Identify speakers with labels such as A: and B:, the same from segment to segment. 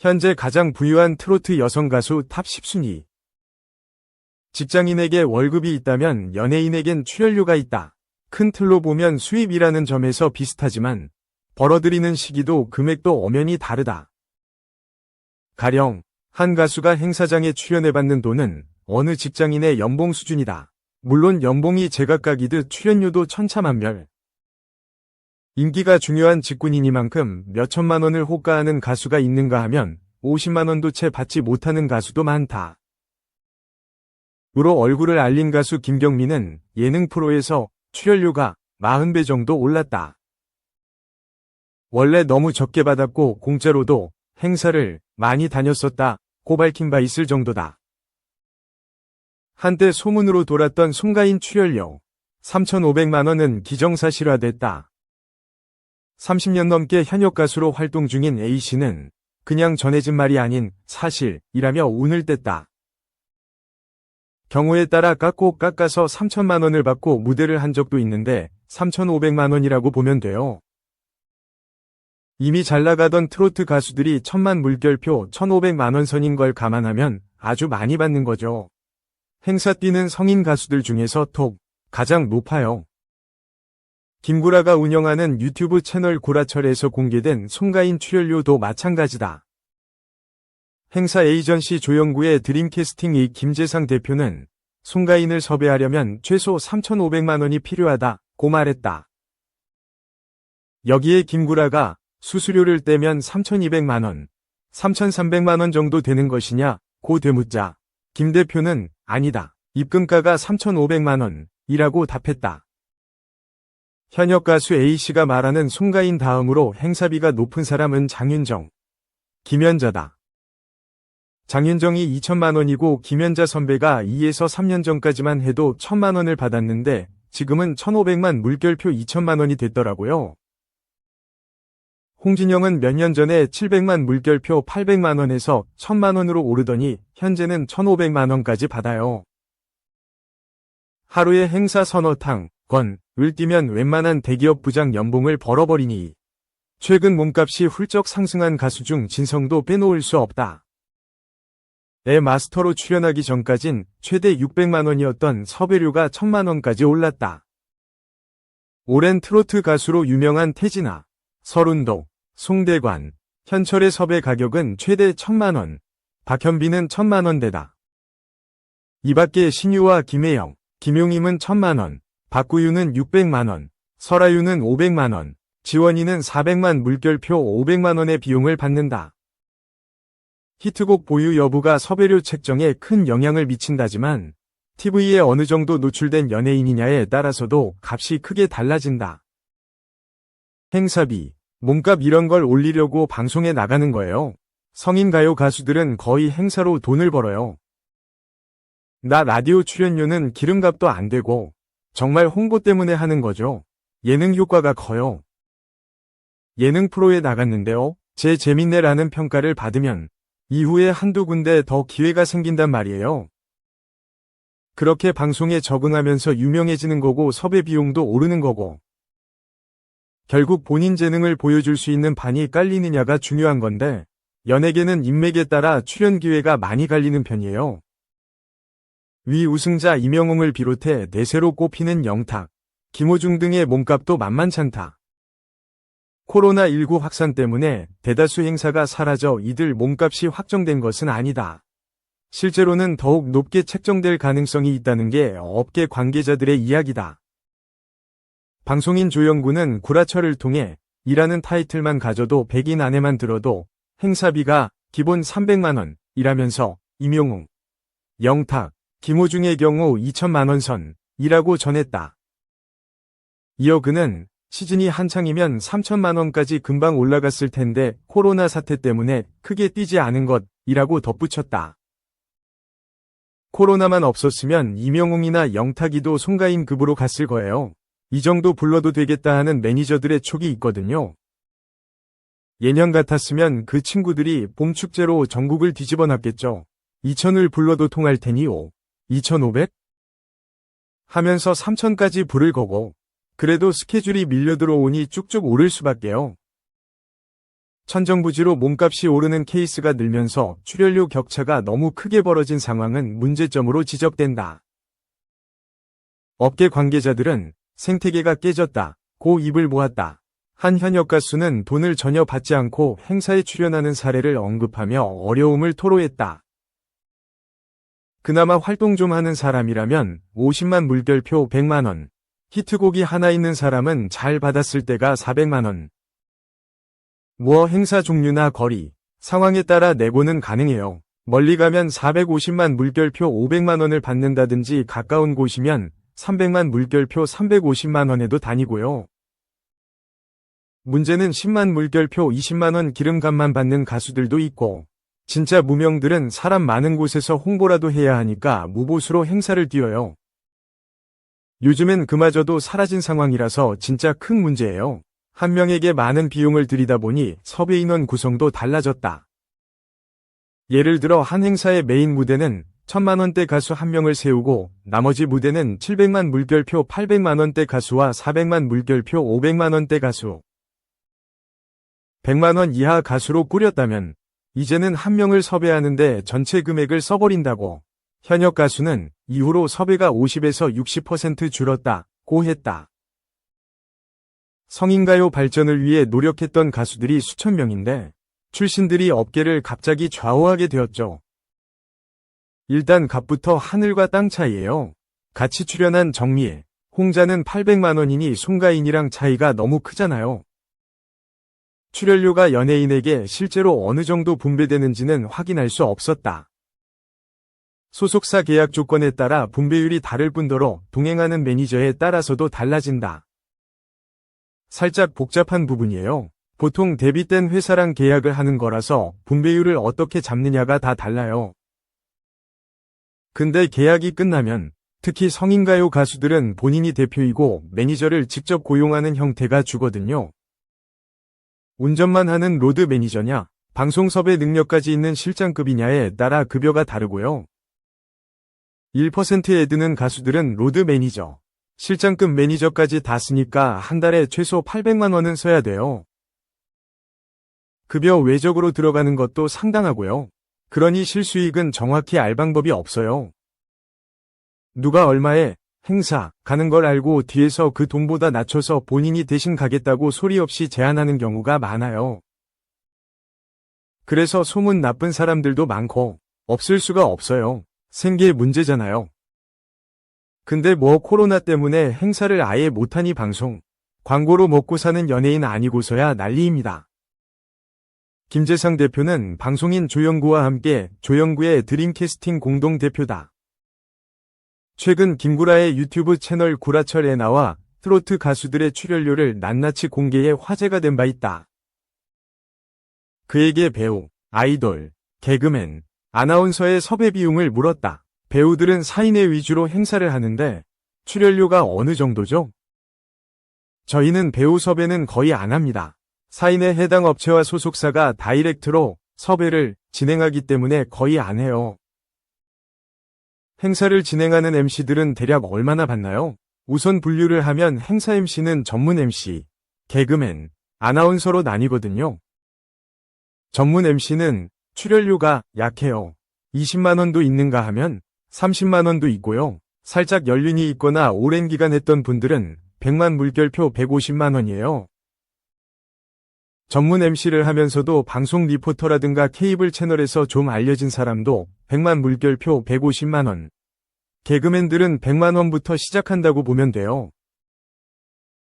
A: 현재 가장 부유한 트로트 여성 가수 탑 10순위. 직장인에게 월급이 있다면 연예인에겐 출연료가 있다. 큰 틀로 보면 수입이라는 점에서 비슷하지만 벌어들이는 시기도 금액도 엄연히 다르다. 가령 한 가수가 행사장에 출연해받는 돈은 어느 직장인의 연봉 수준이다. 물론 연봉이 제각각이듯 출연료도 천차만별. 인기가 중요한 직군이니만큼 몇천만 원을 호가하는 가수가 있는가 하면 50만 원도 채 받지 못하는 가수도 많다. 으로 얼굴을 알린 가수 김경민은 예능 프로에서 출연료가 40배 정도 올랐다. 원래 너무 적게 받았고 공짜로도 행사를 많이 다녔었다. 고 밝힌 바 있을 정도다. 한때 소문으로 돌았던 송가인 출연료 3,500만 원은 기정사실화됐다. 30년 넘게 현역 가수로 활동 중인 A씨는 그냥 전해진 말이 아닌 사실이라며 운을 뗐다. 경우에 따라 깎고 깎아서 3천만 원을 받고 무대를 한 적도 있는데 3,500만 원이라고 보면 돼요. 이미 잘 나가던 트로트 가수들이 천만 물결표 1,500만 원 선인 걸 감안하면 아주 많이 받는 거죠. 행사 뛰는 성인 가수들 중에서 톱 가장 높아요. 김구라가 운영하는 유튜브 채널 구라철에서 공개된 송가인 출연료도 마찬가지다. 행사 에이전시 조영구의 드림캐스팅의 김재상 대표는 송가인을 섭외하려면 최소 3,500만 원이 필요하다고 말했다. 여기에 김구라가 수수료를 떼면 3,200만 원, 3,300만 원 정도 되는 것이냐 고 되묻자 김 대표는 아니다. 입금가가 3,500만 원이라고 답했다. 현역 가수 A씨가 말하는 송가인 다음으로 행사비가 높은 사람은 장윤정, 김연자다. 장윤정이 2천만 원이고 김연자 선배가 2에서 3년 전까지만 해도 1천만 원을 받았는데 지금은 1,500만 물결표 2천만 원이 됐더라고요. 홍진영은 몇 년 전에 700만 물결표 800만 원에서 1000만 원으로 오르더니 현재는 1500만 원까지 받아요. 하루에 행사 서너 탕, 건, 을 뛰면 웬만한 대기업 부장 연봉을 벌어버리니 최근 몸값이 훌쩍 상승한 가수 중 진성도 빼놓을 수 없다. 애 마스터로 출연하기 전까진 최대 600만 원이었던 섭외료가 1000만 원까지 올랐다. 오랜 트로트 가수로 유명한 태진아, 설운도, 송대관, 현철의 섭외 가격은 최대 1000만원, 박현빈은 1000만원대다. 이 밖에 신유와 김혜영, 김용임은 1000만원, 박구유는 600만원, 설아유는 500만원, 지원이는 400만 물결표 500만원의 비용을 받는다. 히트곡 보유 여부가 섭외료 책정에 큰 영향을 미친다지만 TV에 어느 정도 노출된 연예인이냐에 따라서도 값이 크게 달라진다. 행사비, 몸값 이런 걸 올리려고 방송에 나가는 거예요. 성인 가요 가수들은 거의 행사로 돈을 벌어요. 나 라디오 출연료는 기름값도 안 되고 정말 홍보 때문에 하는 거죠. 예능 효과가 커요. 예능 프로에 나갔는데요. 제 재밌네라는 평가를 받으면 이후에 한두 군데 더 기회가 생긴단 말이에요. 그렇게 방송에 적응하면서 유명해지는 거고 섭외 비용도 오르는 거고 결국 본인 재능을 보여줄 수 있는 반이 깔리느냐가 중요한 건데 연예계는 인맥에 따라 출연 기회가 많이 갈리는 편이에요. 위 우승자 이명웅을 비롯해 내세로 꼽히는 영탁, 김호중 등의 몸값도 만만찮다. 코로나19 확산 때문에 대다수 행사가 사라져 이들 몸값이 확정된 것은 아니다. 실제로는 더욱 높게 책정될 가능성이 있다는 게 업계 관계자들의 이야기다. 방송인 조영구는 구라철을 통해 이라는 타이틀만 가져도 100인 안에만 들어도 행사비가 기본 300만원 이라면서 임용웅, 영탁, 김호중의 경우 2천만원 선이라고 전했다. 이어 그는 시즌이 한창이면 3천만원까지 금방 올라갔을 텐데 코로나 사태 때문에 크게 뛰지 않은 것이라고 덧붙였다. 코로나만 없었으면 이명웅이나 영탁이도 송가인 급으로 갔을 거예요. 이 정도 불러도 되겠다 하는 매니저들의 촉이 있거든요. 예년 같았으면 그 친구들이 봄 축제로 전국을 뒤집어 놨겠죠. 2천을 불러도 통할 테니 오. 2,500? 하면서 3천까지 부를 거고, 그래도 스케줄이 밀려 들어오니 쭉쭉 오를 수밖에요. 천정부지로 몸값이 오르는 케이스가 늘면서 출연료 격차가 너무 크게 벌어진 상황은 문제점으로 지적된다. 업계 관계자들은 생태계가 깨졌다. 고 입을 모았다. 한 현역 가수는 돈을 전혀 받지 않고 행사에 출연하는 사례를 언급하며 어려움을 토로했다. 그나마 활동 좀 하는 사람이라면 50만 물결표 100만원, 히트곡이 하나 있는 사람은 잘 받았을 때가 400만원. 뭐 행사 종류나 거리, 상황에 따라 내고는 가능해요. 멀리 가면 450만 물결표 500만원을 받는다든지 가까운 곳이면 300만 물결표 350만원에도 다니고요. 문제는 10만 물결표 20만원 기름값만 받는 가수들도 있고, 진짜 무명들은 사람 많은 곳에서 홍보라도 해야 하니까 무보수로 행사를 뛰어요. 요즘엔 그마저도 사라진 상황이라서 진짜 큰 문제예요. 한 명에게 많은 비용을 들이다 보니 섭외 인원 구성도 달라졌다. 예를 들어 한 행사의 메인 무대는 천만원대 가수 한 명을 세우고 나머지 무대는 700만 물결표 800만원대 가수와 400만 물결표 500만원대 가수 100만원 이하 가수로 꾸렸다면 이제는 한 명을 섭외하는데 전체 금액을 써버린다고 현역 가수는 이후로 섭외가 50에서 60% 줄었다고 했다. 성인가요 발전을 위해 노력했던 가수들이 수천 명인데 출신들이 업계를 갑자기 좌우하게 되었죠. 일단 값부터 하늘과 땅 차이예요. 같이 출연한 정미애, 홍자는 800만원이니 송가인이랑 차이가 너무 크잖아요. 출연료가 연예인에게 실제로 어느 정도 분배되는지는 확인할 수 없었다. 소속사 계약 조건에 따라 분배율이 다를 뿐더러 동행하는 매니저에 따라서도 달라진다. 살짝 복잡한 부분이에요. 보통 대비된 회사랑 계약을 하는 거라서 분배율을 어떻게 잡느냐가 다 달라요. 근데 계약이 끝나면 특히 성인가요 가수들은 본인이 대표이고 매니저를 직접 고용하는 형태가 주거든요. 운전만 하는 로드 매니저냐, 방송 섭외 능력까지 있는 실장급이냐에 따라 급여가 다르고요. 1%에 드는 가수들은 로드 매니저, 실장급 매니저까지 다 쓰니까 한 달에 최소 800만 원은 써야 돼요. 급여 외적으로 들어가는 것도 상당하고요. 그러니 실수익은 정확히 알 방법이 없어요. 누가 얼마에 행사 가는 걸 알고 뒤에서 그 돈보다 낮춰서 본인이 대신 가겠다고 소리 없이 제안하는 경우가 많아요. 그래서 소문 나쁜 사람들도 많고 없을 수가 없어요. 생계 문제잖아요. 근데 뭐 코로나 때문에 행사를 아예 못하니 방송, 광고로 먹고 사는 연예인 아니고서야 난리입니다. 김재상 대표는 방송인 조영구와 함께 조영구의 드림캐스팅 공동대표다. 최근 김구라의 유튜브 채널 구라철에 나와 트로트 가수들의 출연료를 낱낱이 공개해 화제가 된 바 있다. 그에게 배우, 아이돌, 개그맨, 아나운서의 섭외 비용을 물었다. 배우들은 사인회 위주로 행사를 하는데 출연료가 어느 정도죠? 저희는 배우 섭외는 거의 안 합니다. 사인회 해당 업체와 소속사가 다이렉트로 섭외를 진행하기 때문에 거의 안 해요. 행사를 진행하는 MC들은 대략 얼마나 받나요? 우선 분류를 하면 행사 MC는 전문 MC, 개그맨, 아나운서로 나뉘거든요. 전문 MC는 출연료가 약해요. 20만원도 있는가 하면 30만원도 있고요. 살짝 연륜이 있거나 오랜 기간 했던 분들은 100만 물결표 150만원이에요. 전문 MC를 하면서도 방송 리포터라든가 케이블 채널에서 좀 알려진 사람도 100만 물결표 150만원. 개그맨들은 100만원부터 시작한다고 보면 돼요.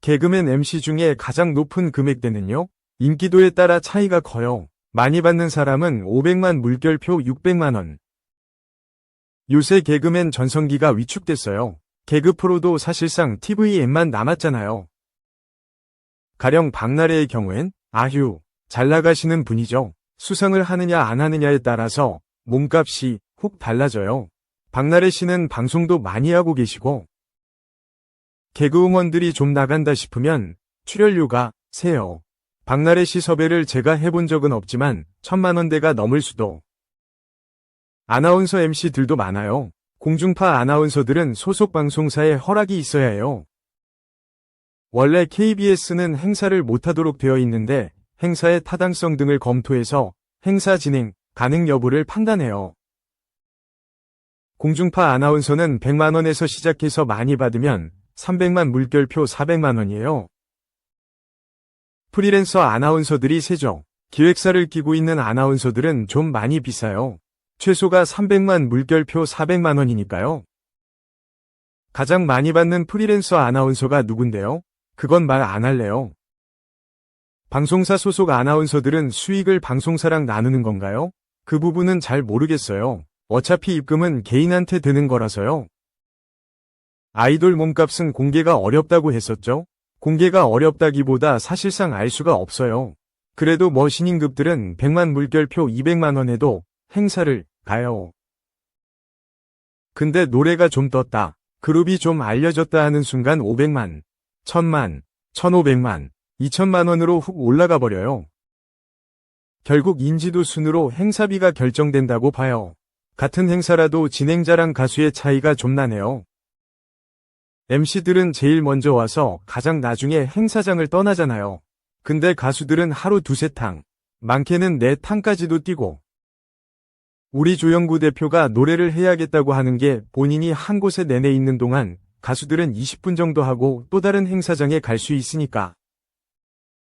A: 개그맨 MC 중에 가장 높은 금액대는요? 인기도에 따라 차이가 커요. 많이 받는 사람은 500만 물결표 600만원. 요새 개그맨 전성기가 위축됐어요. 개그 프로도 사실상 TVM만 남았잖아요. 가령 박나래의 경우엔 아휴, 잘 나가시는 분이죠. 수상을 하느냐 안 하느냐에 따라서 몸값이 훅 달라져요. 박나래 씨는 방송도 많이 하고 계시고 개그우먼들이 좀 나간다 싶으면 출연료가 세요. 박나래 씨 섭외를 제가 해본 적은 없지만 천만 원대가 넘을 수도. 아나운서 MC들도 많아요. 공중파 아나운서들은 소속 방송사에 허락이 있어야 해요. 원래 KBS는 행사를 못하도록 되어 있는데 행사의 타당성 등을 검토해서 행사 진행 가능 여부를 판단해요. 공중파 아나운서는 100만원에서 시작해서 많이 받으면 300만 물결표 400만원이에요. 프리랜서 아나운서들이 세죠. 기획사를 끼고 있는 아나운서들은 좀 많이 비싸요. 최소가 300만 물결표 400만원이니까요. 가장 많이 받는 프리랜서 아나운서가 누군데요? 그건 말 안 할래요. 방송사 소속 아나운서들은 수익을 방송사랑 나누는 건가요? 그 부분은 잘 모르겠어요. 어차피 입금은 개인한테 드는 거라서요. 아이돌 몸값은 공개가 어렵다고 했었죠? 공개가 어렵다기보다 사실상 알 수가 없어요. 그래도 뭐 신인급들은 100만 물결표 200만원 해도 행사를 가요. 근데 노래가 좀 떴다. 그룹이 좀 알려졌다 하는 순간 500만, 1000만, 1500만, 2000만 원으로 훅 올라가 버려요. 결국 인지도 순으로 행사비가 결정된다고 봐요. 같은 행사라도 진행자랑 가수의 차이가 좀 나네요. MC들은 제일 먼저 와서 가장 나중에 행사장을 떠나잖아요. 근데 가수들은 하루 두세 탕, 많게는 네 탕까지도 뛰고. 우리 조영구 대표가 노래를 해야겠다고 하는 게 본인이 한 곳에 내내 있는 동안 가수들은 20분 정도 하고 또 다른 행사장에 갈 수 있으니까.